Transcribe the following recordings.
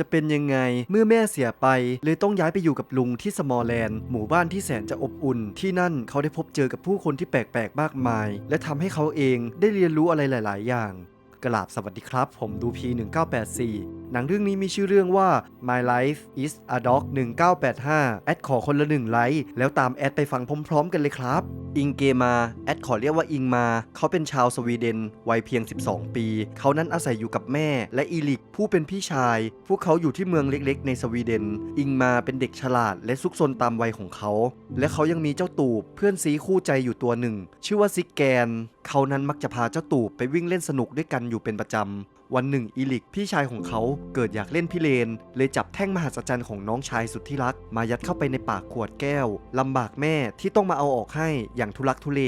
จะเป็นยังไง เมื่อแม่เสียไป เลยต้องย้ายไปอยู่กับลุงที่สมอลแลนด์ หมู่บ้านที่แสนจะอบอุ่น ที่นั่นเขาได้พบเจอกับผู้คนที่แปลกๆมากมาย และทำให้เขาเองได้เรียนรู้อะไรหลาย ๆ อย่าง กราบสวัสดีครับ ผมดูพี1984 หนังเรื่องนี้มีชื่อเรื่องว่า My Life is a Dog 1985 แอดขอคนละหนึ่งไลค์แล้วตามแอดไปฟังพร้อม ๆ กันเลยครับ อิงเกมาแอดขอเรียกว่าอิงมา เขาเป็นชาวสวีเดนวัยเพียง 12 ปี เขานั้นอาศัยอยู่กับแม่ และอีลิกผู้เป็นพี่ชาย พวกเขาอยู่ที่เมืองเล็กๆ ในสวีเดน อิงมาเป็นเด็กฉลาด และซุกซนตามวัยของเขา และเขายังมีเจ้าตูบเพื่อนซีคู่ใจอยู่ตัวหนึ่ง ชื่อว่าซิกแกนเขานั้นมักจะพาเจ้าตูบไปวิ่งเล่นสนุกด้วยกันอยู่เป็นประจำ วันหนึ่งอีลิกพี่ชายของเขาเกิดอยากเล่นพิเรน เลยจับแท่งมหัศจรรย์ของน้องชายสุดที่รัก มายัดเข้าไปในปากขวดแก้วลำบากแม่ที่ต้องมาเอาออกให้อย่างทุลักทุเล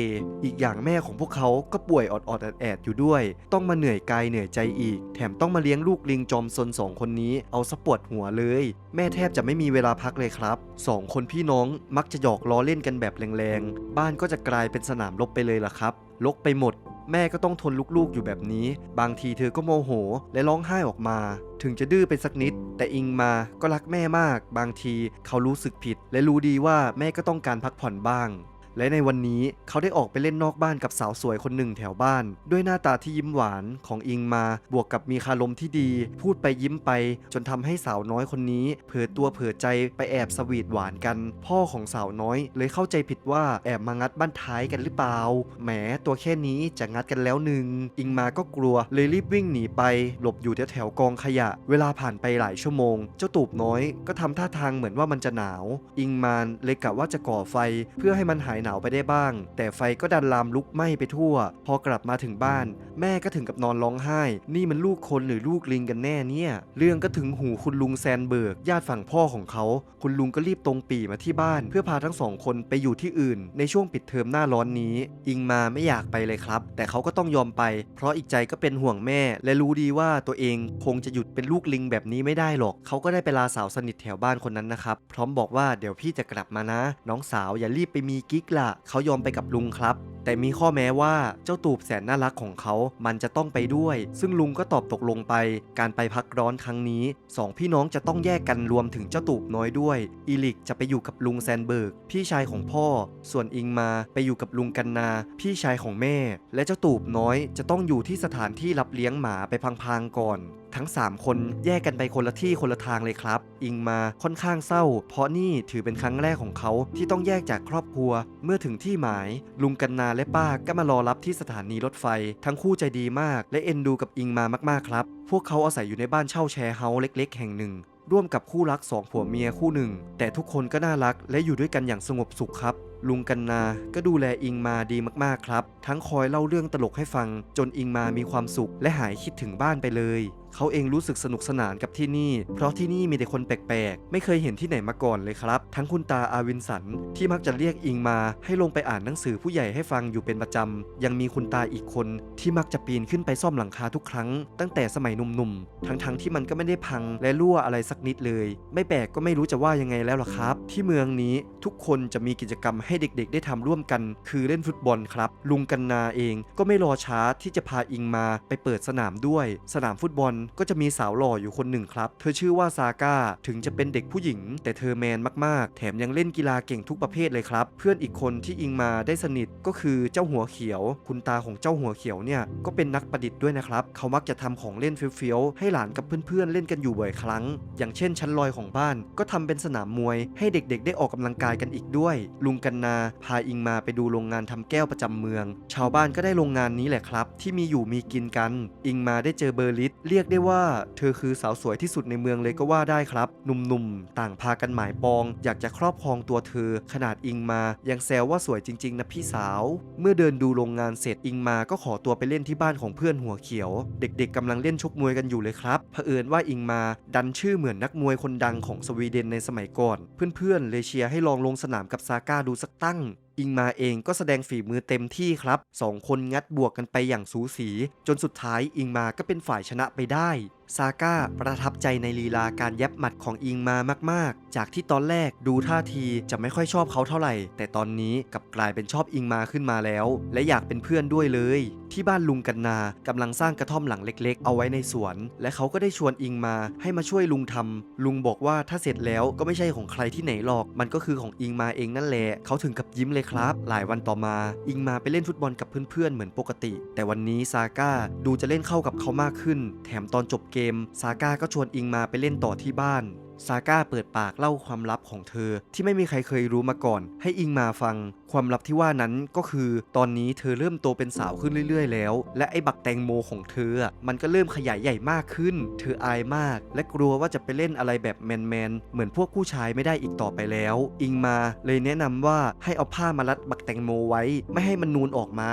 อีกอย่างแม่ของพวกเขาก็ป่วยออดๆแอดอยู่ด้วย ต้องมาเหนื่อยกายเหนื่อยใจอีก แถมต้องมาเลี้ยงลูกลิงจอมซนสองคนนี้เอาสะปวดหัวเลย แม่แทบจะไม่มีเวลาพักเลยครับสองคนพี่น้องมักจะหยอกล้อเล่นกันแบบแรงๆบ้านก็จะกลายเป็นสนามรบไปเลยล่ะครับ ลกไปหมด แม่ก็ต้องทนลูกๆอยู่แบบนี้ บางทีเธอก็โมโห และร้องไห้ออกมา ถึงจะดื้อไปสักนิด แต่อิงมาก็รักแม่มาก บางทีเขารู้สึกผิด และรู้ดีว่าแม่ก็ต้องการพักผ่อนบ้าง และในวันนี้เขาได้ออกไปเล่นนอกบ้านกับสาวสวยคนหนึ่งแถวบ้าน ด้วยหน้าตาที่ยิ้มหวานของอิงมาบวกกับมีคารมที่ดี พูดไปยิ้มไป จนทำให้สาวน้อยคนนี้ เผลอตัวเผลอใจไปแอบสวีทหวานกัน พ่อของสาวน้อย เลยเข้าใจผิดว่าแอบมางัดบ้านท้ายกันหรือเปล่าแหมตัวแค่นี้จะงัดกันแล้วหนึ่งอิงมาก็กลัวเลยรีบวิ่งหนีไป หลบอยู่แถวแถวๆกองขยะ เวลาผ่านไปหลายชั่วโมง เจ้าตูบน้อยก็ทำท่าทางเหมือนว่ามันจะหนาว อิงมานเลยกะว่าจะก่อไฟเพื่อให้มันหายหนาวไปได้บ้าง แต่ไฟก็ดันลามลุกไหม้ไปทั่ว พอกลับมาถึงบ้าน แม่ก็ถึงกับนอนร้องไห้ นี่มันลูกคนหรือลูกลิงกันแน่เนี่ย เรื่องก็ถึงหูคุณลุงแซนเบิร์กญาติฝั่งพ่อของเขา คุณลุงก็รีบตรงปีมาที่บ้าน เพื่อพาทั้งสองคนไปอยู่ที่อื่น ในช่วงปิดเทอมหน้าร้อนนี้ อิงมาไม่อยากไปเลยครับ แต่เขาก็ต้องยอมไป เพราะอีกใจก็เป็นห่วงแม่ และรู้ดีว่าตัวเองคงจะหยุดเป็นลูกลิงแบบนี้ไม่ได้หรอก เขาก็ได้ไปลาสาวสนิทแถวบ้านคนนั้นนะครับ พร้อมบอกว่าเดี๋ยวพี่จะกลับมานะ น้องสาวอย่ารีบไปมีกิ๊กล่ะเขายอมไปกับลุงครับ แต่มีข้อแม้ว่าเจ้าตูบแสนน่ารักของเขา มันจะต้องไปด้วย ซึ่งลุงก็ตอบตกลงไป การไปพักร้อนครั้งนี้สองพี่น้องจะต้องแยกกันรวมถึงเจ้าตูบน้อยด้วย อีลิกจะไปอยู่กับลุงแซนเบิร์ก พี่ชายของพ่อ ส่วนอิงมาไปอยู่กับลุงกันนา พี่ชายของแม่ และเจ้าตูบน้อยจะต้องอยู่ที่สถานที่รับเลี้ยงหมาไปพังๆก่อน ทั้ง 3 คนแยกกันไปคนละที่คนละทางเลยครับ อิงมาค่อนข้างเศร้า เพราะนี่ถือเป็นครั้งแรกของเขาที่ต้องแยกจากครอบครัว เมื่อถึงที่หมาย ลุงกันนาและป้าก็มารอรับที่สถานีรถไฟ ทั้งคู่ใจดีมาก และเอ็นดูกับอิงมามากๆครับ พวกเขาอาศัยอยู่ในบ้านเช่าแชร์เฮาส์เล็ก ๆ แห่งหนึ่งร่วมกับคู่รักสองผัวเมียคู่หนึ่ง แต่ทุกคนก็น่ารักและอยู่ด้วยกันอย่างสงบสุขครับ ลุงกันนาก็ดูแลอิงมาดีมากๆครับ ทั้งคอยเล่าเรื่องตลกให้ฟัง จนอิงมามีความสุขและหายคิดถึงบ้านไปเลย เขาเองรู้สึกสนุกสนานกับที่นี่ เพราะที่นี่มีแต่คนแปลกๆ ไม่เคยเห็นที่ไหนมาก่อนเลยครับ ทั้งคุณตาอาวินสันที่มักจะเรียกอิงมาให้ลงไปอ่านหนังสือผู้ใหญ่ให้ฟังอยู่เป็นประจำ ยังมีคุณตาอีกคนที่มักจะปีนขึ้นไปซ่อมหลังคาทุกครั้ง ตั้งแต่สมัยหนุ่มๆ ทั้งๆที่มันก็ไม่ได้พังและรั่วอะไรสักนิดเลย ไม่แปลกก็ไม่รู้จะว่ายังไงแล้วล่ะครับ ที่เมืองนี้ทุกคนจะมีกิจกรรมให้ให้เด็กๆ ได้ทำร่วมกัน คือเล่นฟุตบอลครับ ลุงกันนาเองก็ไม่รอช้าที่จะพาอิงมาไปเปิดสนามด้วย สนามฟุตบอลก็จะมีสาวหล่ออยู่คนหนึ่งครับ เธอชื่อว่าซาก้าถึงจะเป็นเด็กผู้หญิง แต่เธอแมนมากๆ แถมยังเล่นกีฬาเก่งทุกประเภทเลยครับ เพื่อนอีกคนที่อิงมาได้สนิทก็คือเจ้าหัวเขียว คุณตาของเจ้าหัวเขียวเนี่ยก็เป็นนักประดิษฐ์ด้วยนะครับ เขามักจะทำของเล่นเฟี้ยวๆให้หลานกับเพื่อนๆเล่นกันอยู่บ่อยครั้ง อย่างเช่นชั้นลอยของบ้าน ก็ทำเป็นสนามมวย ให้เด็กๆ ได้ออกกำลังกายกันอีกด้วย ลุงกันนาพาอิงมาไปดูโรงงานทำแก้วประจำเมือง ชาวบ้านก็ได้โรงงานนี้แหละครับ ที่มีอยู่มีกินกัน อิงมาได้เจอเบอร์ลิสเรียกได้ว่า เธอคือสาวสวยที่สุดในเมืองเลยก็ว่าได้ครับ หนุ่มๆ ต่างพากันหมายปอง อยากจะครอบครองตัวเธอ ขนาดอิงมายังแซวว่าสวยจริง ๆ นะพี่สาว เมื่อเดินดูโรงงานเสร็จอิงมาก็ขอตัวไปเล่นที่บ้านของเพื่อนหัวเขียว เด็กๆกำลังเล่นชกมวยกันอยู่เลยครับเผอิญว่าอิงมาดันชื่อเหมือนนักมวยคนดังของสวีเดนในสมัยก่อน เพื่อนๆเลยเชียร์ให้ลองลงสนามกับซาก้าดูสักตั้งอิงมาเองก็แสดงฝีมือเต็มที่ครับสองคนงัดบวกกันไปอย่างสูสี จนสุดท้ายอิงมาก็เป็นฝ่ายชนะไปได้ ซาก้าประทับใจในลีลาการยับหมัดของอิงมามาก ๆ จากที่ตอนแรกดูท่าทีจะไม่ค่อยชอบเขาเท่าไหร่ แต่ตอนนี้กลับกลายเป็นชอบอิงมาขึ้นมาแล้ว และอยากเป็นเพื่อนด้วยเลย ที่บ้านลุงกันนากำลังสร้างกระท่อมหลังเล็ก ๆ เอาไว้ในสวน และเขาก็ได้ชวนอิงมาให้มาช่วยลุงทำลุงบอกว่าถ้าเสร็จแล้วก็ไม่ใช่ของใครที่ไหนหรอก มันก็คือของอิงมาเองนั่นแหละเขาถึงกับยิ้มเลยครับ หลายวันต่อมา อิงมาไปเล่นฟุตบอลกับเพื่อนๆ เหมือนปกติ แต่วันนี้ซาก้าดูจะเล่นเข้ากับเขามากขึ้น แถมตอนจบเกม ซาก้าก็ชวนอิงมาไปเล่นต่อที่บ้าน ซาก้าเปิดปากเล่าความลับของเธอ ที่ไม่มีใครเคยรู้มาก่อน ให้อิงมาฟัง ความลับที่ว่านั้นก็คือ ตอนนี้เธอเริ่มโตเป็นสาวขึ้นเรื่อย ๆ แล้ว และไอ้บักแตงโมของเธอ มันก็เริ่มขยายใหญ่มากขึ้น เธออายมาก และกลัวว่าจะไปเล่นอะไรแบบแมนๆเหมือนพวกผู้ชายไม่ได้อีกต่อไปแล้ว อิงมาเลยแนะนำว่าให้เอาผ้ามารัดบักแตงโมไว้ ไม่ให้มันนูนออกมา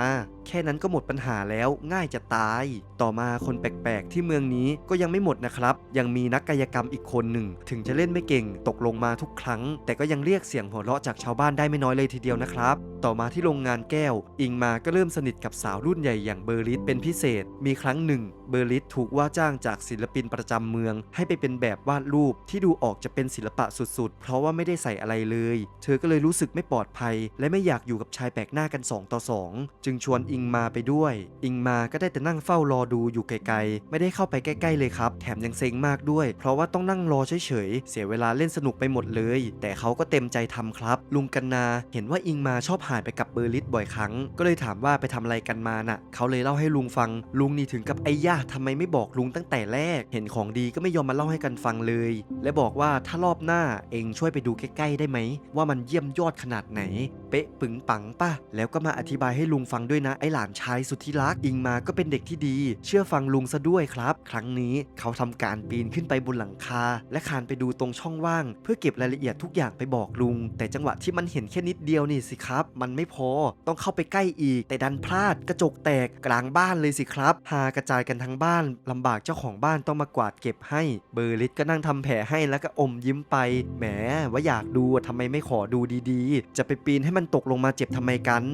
แค่นั้นก็หมดปัญหาแล้วง่ายจะตาย ต่อมาคนแปลกๆ ที่เมืองนี้ก็ยังไม่หมดนะครับ ยังมีนักกายกรรมอีกคนหนึ่ง ถึงจะเล่นไม่เก่งตกลงมาทุกครั้ง แต่ก็ยังเรียกเสียงหัวเราะจากชาวบ้านได้ไม่น้อยเลยทีเดียวนะครับ ต่อมาที่โรงงานแก้ว อิงมาก็เริ่มสนิทกับสาวรุ่นใหญ่อย่างเบอร์ลิสเป็นพิเศษ มีครั้งหนึ่ง เบอร์ลิสถูกว่าจ้างจากศิลปินประจำเมือง ให้ไปเป็นแบบวาดรูปที่ดูออกจะเป็นศิลปะสุดๆ เพราะว่าไม่ได้ใส่อะไรเลย เธอก็เลยรู้สึกไม่ปลอดภัย และไม่อยากอยู่กับชายแปลกหน้ากัน 2 ต่อ 2 จึงชวนอิงมาไปด้วย อิงมาก็ได้แต่นั่งเฝ้ารอดูอยู่ไกลๆ ไม่ได้เข้าไปใกล้ๆเลยครับ แถมยังเซ็งมากด้วย เพราะว่าต้องนั่งรอเฉยๆ เสียเวลาเล่นสนุกไปหมดเลย แต่เขาก็เต็มใจทำครับ ลุงกันนาเห็นว่าอิงมาชอบหายไปกับเบอร์ลิสบ่อยครั้ง ก็เลยถามว่าไปทำอะไรกันมาน่ะ เขาเลยเล่าให้ลุงฟัง ลุงนี่ถึงกับไอ้ย่าทำไมไม่บอกลุงตั้งแต่แรก เห็นของดีก็ไม่ยอมมาเล่าให้กันฟังเลย และบอกว่าถ้ารอบหน้าเองช่วยไปดูใกล้ๆได้ไหม ว่ามันเยี่ยมยอดขนาดไหน เป๊ะปึงปังป่ะ แล้วก็มาอธิบายให้ลุงฟังด้วยนะไอหลานชายสุดที่รัก อิงมาก็เป็นเด็กที่ดี เชื่อฟังลุงซะด้วยครับ ครั้งนี้เขาทำการปีนขึ้นไปบนหลังคา และคานไปดูตรงช่องว่าง เพื่อเก็บรายละเอียดทุกอย่างไปบอกลุง แต่จังหวะที่มันเห็นแค่นิดเดียวนี่สิครับ มันไม่พอต้องเข้าไปใกล้อีก แต่ดันพลาดกระจกแตกกลางบ้านเลยสิครับ หากระจายกันทั้งบ้านลำบากเจ้าของบ้านต้องมากวาดเก็บให้ เบอร์ลิสก็นั่งทำแผลให้แล้วก็อมยิ้มไป แหมว่าอยากดูทำไมไม่ขอดูดีๆ จะไปปีนให้มันตกลงมาเจ็บทำไมกัน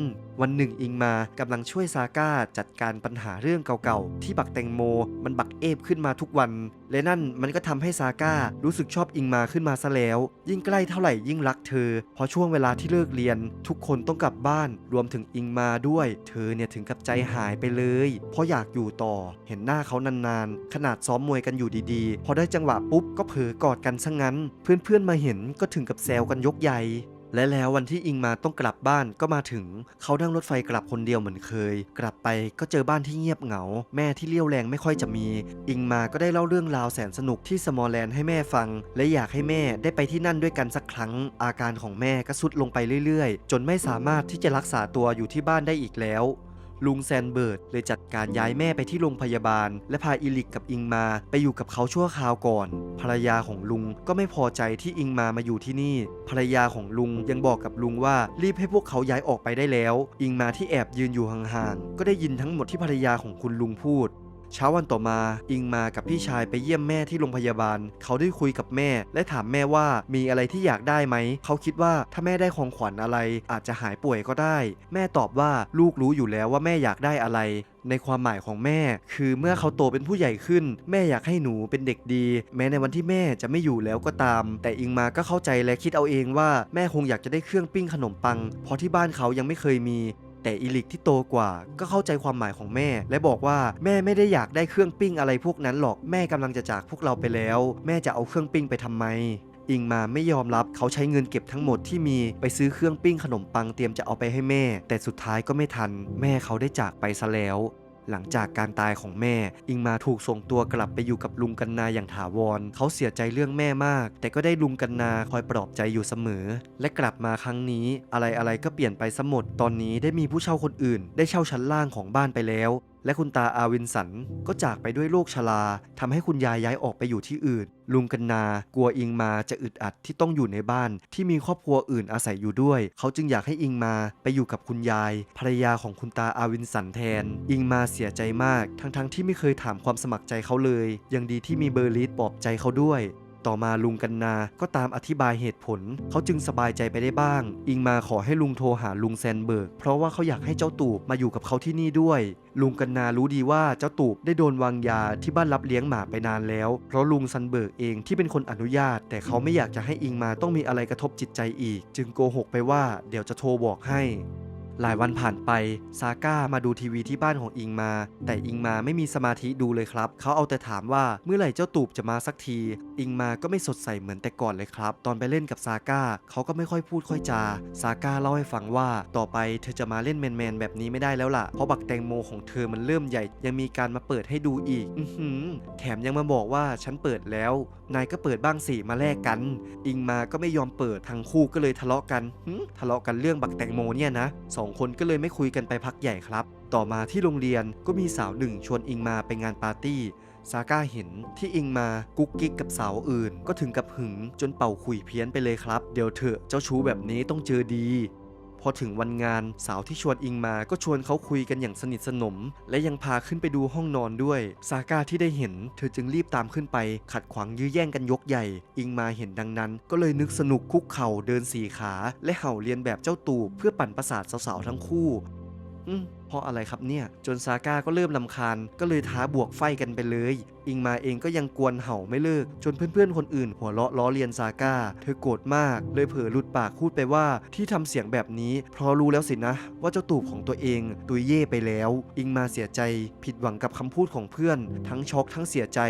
วันหนึ่งอิงมากำลังช่วยซาก้าจัดการปัญหาเรื่องเก่าๆ ที่บักแตงโมมันบักเอฟขึ้นมาทุกวัน และนั่นมันก็ทำให้ซาก้ารู้สึกชอบอิงมาขึ้นมาซะแล้ว ยิ่งใกล้เท่าไหร่ยิ่งรักเธอ พอช่วงเวลาที่เลิกเรียน ทุกคนต้องกลับบ้านรวมถึงอิงมาด้วย เธอเนี่ยถึงกับใจหายไปเลย เพราะอยากอยู่ต่อ เห็นหน้าเขานานๆ ขนาดซ้อมมวยกันอยู่ดีๆ พอได้จังหวะปุ๊บก็เผลอกอดกันซะงั้น เพื่อนๆมาเห็นก็ถึงกับแซวกันยกใหญ่ และแล้ววันที่อิงมาต้องกลับบ้านก็มาถึง เขานั่งรถไฟกลับคนเดียวเหมือนเคย กลับไปก็เจอบ้านที่เงียบเหงา แม่ที่เลี้ยวแรงไม่ค่อยจะมี อิงมาก็ได้เล่าเรื่องราวแสนสนุกที่สมอลแลนด์ให้แม่ฟัง และอยากให้แม่ได้ไปที่นั่นด้วยกันสักครั้ง อาการของแม่ก็สุดลงไปเรื่อยๆ จนไม่สามารถที่จะรักษาตัวอยู่ที่บ้านได้อีกแล้ว ลุงแซนเบิร์ดเลยจัดการย้ายแม่ไปที่โรงพยาบาล และพาอิลิกกับอิงมาไปอยู่กับเขาชั่วคราวก่อน ภรรยาของลุงก็ไม่พอใจที่อิงมามาอยู่ที่นี่ ภรรยาของลุงยังบอกกับลุงว่ารีบให้พวกเขาย้ายออกไปได้แล้ว อิงมาที่แอบยืนอยู่ห่างๆก็ได้ยินทั้งหมดที่ภรรยาของคุณลุงพูด เช้าวันต่อมา อิงมากับพี่ชายไปเยี่ยมแม่ที่โรงพยาบาล เขาได้คุยกับแม่ และถามแม่ว่ามีอะไรที่อยากได้ไหม เขาคิดว่าถ้าแม่ได้ของขวัญอะไร อาจจะหายป่วยก็ได้ แม่ตอบว่าลูกรู้อยู่แล้วว่าแม่อยากได้อะไรในความหมายของแม่ คือเมื่อเขาโตเป็นผู้ใหญ่ขึ้น แม่อยากให้หนูเป็นเด็กดี แม้ในวันที่แม่จะไม่อยู่แล้วก็ตาม แต่อิงมาก็เข้าใจและคิดเอาเองว่าแม่คงอยากจะได้เครื่องปิ้งขนมปัง เพราะที่บ้านเขายังไม่เคยมี แต่อีลิกที่โตกว่า ก็เข้าใจความหมายของแม่ และบอกว่าแม่ไม่ได้อยากได้เครื่องปิ้งอะไรพวกนั้นหรอกแม่กำลังจะจากพวกเราไปแล้ว แม่จะเอาเครื่องปิ้งไปทำไมอิงมาไม่ยอมรับเขาใช้เงินเก็บทั้งหมดที่มีไปซื้อเครื่องปิ้งขนมปังเตรียมจะเอาไปให้แม่ แต่สุดท้ายก็ไม่ทัน แม่เขาได้จากไปซะแล้ว หลังจากการตายของแม่ อิงมาถูกส่งตัวกลับไปอยู่กับลุงกันนาอย่างถาวร เขาเสียใจเรื่องแม่มาก แต่ก็ได้ลุงกันนาคอยปลอบใจอยู่เสมอ และกลับมาครั้งนี้ อะไรอะไรก็เปลี่ยนไปสมดตอนนี้ได้มีผู้เช่าคนอื่น ได้เช่าชั้นล่างของบ้านไปแล้ว และคุณตาอาวินสันก็จากไปด้วยโรคชราทำให้คุณยายย้ายออกไปอยู่ที่อื่น ลุงกันนากลัวอิงมาจะอึดอัดที่ต้องอยู่ในบ้าน ที่มีครอบครัวอื่นอาศัยอยู่ด้วย เขาจึงอยากให้อิงมาไปอยู่กับคุณยาย ภรรยาของคุณตาอาวินสันแทน อิงมาเสียใจมาก ทั้งๆทที่ไม่เคยถามความสมัครใจเขาเลย ยังดีที่มีเบอร์ลิสปลอบใจเขาด้วย ต่อมาลุงกันนา ก็ตามอธิบายเหตุผล เขาจึงสบายใจไปได้บ้าง อิงมาขอให้ลุงโทรหาลุงแซนเบิร์ก เพราะว่าเขาอยากให้เจ้าตูบมาอยู่กับเขาที่นี่ด้วย ลุงกันนารู้ดีว่าเจ้าตูบได้โดนวางยาที่บ้านรับเลี้ยงหมาไปนานแล้ว เพราะลุงซันเบิร์กเองที่เป็นคนอนุญาต แต่เขาไม่อยากจะให้อิงมาต้องมีอะไรกระทบจิตใจอีก จึงโกหกไปว่าเดี๋ยวจะโทรบอกให้ หลายวันผ่านไป ซาก้ามาดูทีวีที่บ้านของอิงมา แต่อิงมาไม่มีสมาธิดูเลยครับ เขาเอาแต่ถามว่าเมื่อไหร่เจ้าตูบจะมาสักที อิงมาก็ไม่สดใสเหมือนแต่ก่อนเลยครับ ตอนไปเล่นกับซาก้าเขาก็ไม่ค่อยพูดค่อยจา ซาก้าเล่าให้ฟังว่าต่อไปเธอจะมาเล่นแมนๆแบบนี้ไม่ได้แล้วล่ะ เพราะบักแตงโมของเธอมันเริ่มใหญ่ ยังมีการมาเปิดให้ดูอีก อืแถมยังมาบอกว่าฉันเปิดแล้ว นายก็เปิดบ้างสิมาแลกกัน อิงมาก็ไม่ยอมเปิดทั้งคู่ก็เลยทะเลาะกันหึทะเลาะกันเรื่องบักแตงโมเนี่ยนะสององคนก็เลยไม่คุยกันไปพักใหญ่ครับ ต่อมาที่โรงเรียนก็มีสาวหนึ่งชวนอิงมาไปงานปาร์ตี้ซาก้าเห็นที่อิงมากุ๊กกิ๊กกับสาวอื่น ก็ถึงกับหึงจนเป่าขุยเพี้ยนไปเลยครับ เดี๋ยวเถอะเจ้าชู้แบบนี้ต้องเจอดี อถึงวันงานสาวที่ชวนอิงมาก็ชวนเขาคุยกันอย่างสนิทสนม และยังพาขึ้นไปดูห้องนอนด้วย ซาก้าที่ได้เห็น เธอจึงรีบตามขึ้นไป ขัดขวางยื้อแย่งกันยกใหญ่ อิงมาเห็นดังนั้น ก็เลยนึกสนุกคุกเข่าเดินสี่ขา และเห่าเลียนแบบเจ้าตูบเพื่อปั่นประสาทสาวๆทั้งคู่ อืมเพราะอะไรครับเนี่ย จนซาก้าก็เริ่มลำคาญ ก็เลยท้าบวกไฟกันไปเลย อิงมาเองก็ยังกวนเห่าไม่เลิก จนเพื่อนๆคนอื่น หัวเราะล้อเลียนซาก้า เธอโกรธมาก เลยเผลอหลุดปากพูดไปว่า ที่ทำเสียงแบบนี้ เพราะรู้แล้วสินะ ว่าเจ้าตูบของตัวเองตุยเย่ไปแล้ว อิงมาเสียใจ ผิดหวังกับคำพูดของเพื่อน ทั้งช็อกทั้งเสียใจ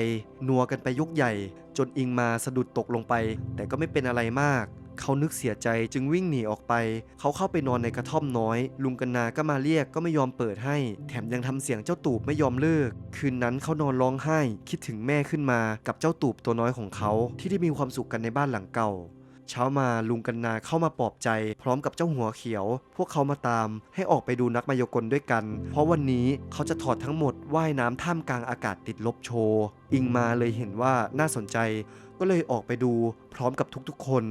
นัวกันไปยกใหญ่ จนอิงมาสะดุดตกลงไป แต่ก็ไม่เป็นอะไรมาก เขานึกเสียใจจึงวิ่งหนีออกไป เขาเข้าไปนอนในกระท่อมน้อย ลุงกันนาก็มาเรียกก็ไม่ยอมเปิดให้ แถมยังทำเสียงเจ้าตูบไม่ยอมเลิก คืนนั้นเขานอนร้องไห้ คิดถึงแม่ขึ้นมากับเจ้าตูบตัวน้อยของเขาที่ได้มีความสุขกันในบ้านหลังเก่า เช้ามาลุงกันนาเข้ามาปลอบใจ พร้อมกับเจ้าหัวเขียว พวกเขามาตาม ให้ออกไปดูนักมายากลด้วยกัน เพราะวันนี้เขาจะถอดทั้งหมดว่ายน้ำท่ามกลางอากาศติดลบโชว์ อิงมาเลยเห็นว่าน่าสนใจ ก็เลยออกไปดูพร้อมกับทุกๆคน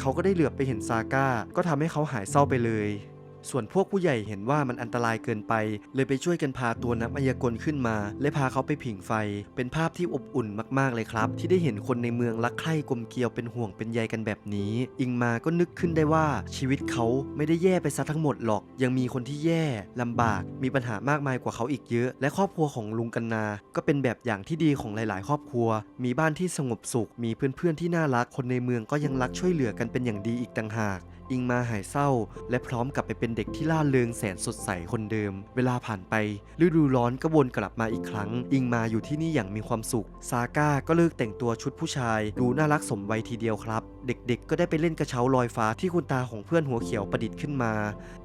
เขาก็ได้เหลือบไปเห็นซาก้า ก็ทำให้เขาหายเศร้าไปเลย ส่วนพวกผู้ใหญ่เห็นว่ามันอันตรายเกินไป เลยไปช่วยกันพาตัวนักมายากลขึ้นมา และพาเขาไปผิงไฟ เป็นภาพที่อบอุ่นมากๆเลยครับ ที่ได้เห็นคนในเมืองรักใคร่กลมเกลียวเป็นห่วงเป็นใยกันแบบนี้ อิงมาก็นึกขึ้นได้ว่าชีวิตเขาไม่ได้แย่ไปซะทั้งหมดหรอก ยังมีคนที่แย่ลำบาก มีปัญหามากมายกว่าเขาอีกเยอะ และครอบครัวของลุงกันนา ก็เป็นแบบอย่างที่ดีของหลาย ๆ ครอบครัว มีบ้านที่สงบสุข มีเพื่อน ๆ ที่น่ารัก คนในเมืองก็ยังรักช่วยเหลือกันเป็นอย่างดีอีกต่างหาก อิงมาหายเศร้า และพร้อมกลับไปเป็นเด็กที่ล่าเริงแสนสดใสคนเดิม เวลาผ่านไป ฤดูร้อนก็วนกลับมาอีกครั้ง อิงมาอยู่ที่นี่อย่างมีความสุข ซาก้าก็เลิกแต่งตัวชุดผู้ชาย ดูน่ารักสมวัยทีเดียวครับ เด็กๆ ก็ได้ไปเล่นกระเช้าลอยฟ้าที่คุณตาของเพื่อนหัวเขียวประดิษฐ์ขึ้นมา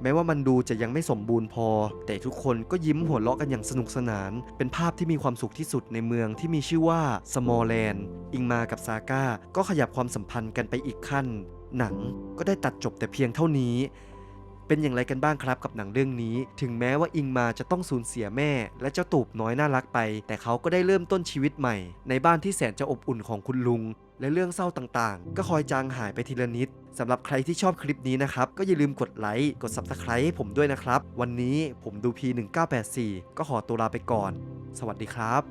แม้ว่ามันดูจะยังไม่สมบูรณ์พอ แต่ทุกคนก็ยิ้มหัวเราะกันอย่างสนุกสนาน เป็นภาพที่มีความสุขที่สุดในเมืองที่มีชื่อว่าสมอลแลนด์อิงมากับซาก้าก็ขยับความสัมพันธ์กันไปอีกขั้น หนังก็ได้ตัดจบแต่เพียงเท่านี้ เป็นอย่างไรกันบ้างครับกับหนังเรื่องนี้ ถึงแม้ว่าอิงมาจะต้องสูญเสียแม่ และเจ้าตูบน้อยน่ารักไป แต่เขาก็ได้เริ่มต้นชีวิตใหม่ ในบ้านที่แสนจะอบอุ่นของคุณลุง และเรื่องเศร้าต่างๆ ก็คอยจางหายไปทีละนิดสำหรับใครที่ชอบคลิปนี้นะครับ ก็อย่าลืมกดไลค์กด Subscribe ให้ผมด้วยนะครับ วันนี้ผมดู P1984 ก็ขอตัวลาไปก่อน สวัสดีครับ